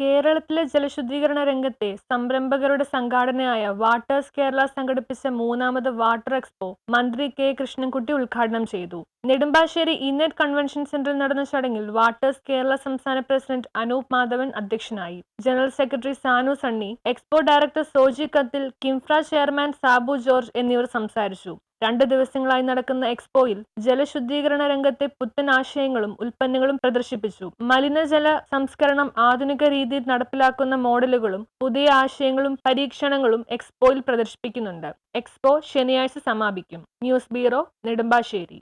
കേരളത്തിലെ ജലശുദ്ധീകരണ രംഗത്തെ സംരംഭകരുടെ സംഘാടനയായ വാട്ടേഴ്സ് കേരള സംഘടിപ്പിച്ച മൂന്നാമത് വാട്ടർ എക്സ്പോ മന്ത്രി കെ കൃഷ്ണൻകുട്ടി ഉദ്ഘാടനം ചെയ്തു. നെടുമ്പാശ്ശേരി ഇന്നറ്റ് കൺവെൻഷൻ സെന്ററിൽ നടന്ന ചടങ്ങിൽ വാട്ടേഴ്സ് കേരള സംസ്ഥാന പ്രസിഡന്റ് അനൂപ് മാധവൻ അധ്യക്ഷനായി. General secretary Sanu Sunny expo director Soji കത്തിൽ കിംഫ്ര ചെയർമാൻ സാബു ജോർജ് എന്നിവർ സംസാരിച്ചു. രണ്ട് ദിവസങ്ങളായി നടക്കുന്ന എക്സ്പോയിൽ ജലശുദ്ധീകരണ രംഗത്തെ പുത്തൻ ആശയങ്ങളും ഉൽപ്പന്നങ്ങളും പ്രദർശിപ്പിച്ചു. മലിനജല സംസ്കരണം ആധുനിക രീതിയിൽ നടപ്പിലാക്കുന്ന മോഡലുകളും പുതിയ ആശയങ്ങളും പരീക്ഷണങ്ങളും എക്സ്പോയിൽ പ്രദർശിപ്പിക്കുന്നുണ്ട്. എക്സ്പോ ശനിയാഴ്ച സമാപിക്കും. News bureau Nedumbassery.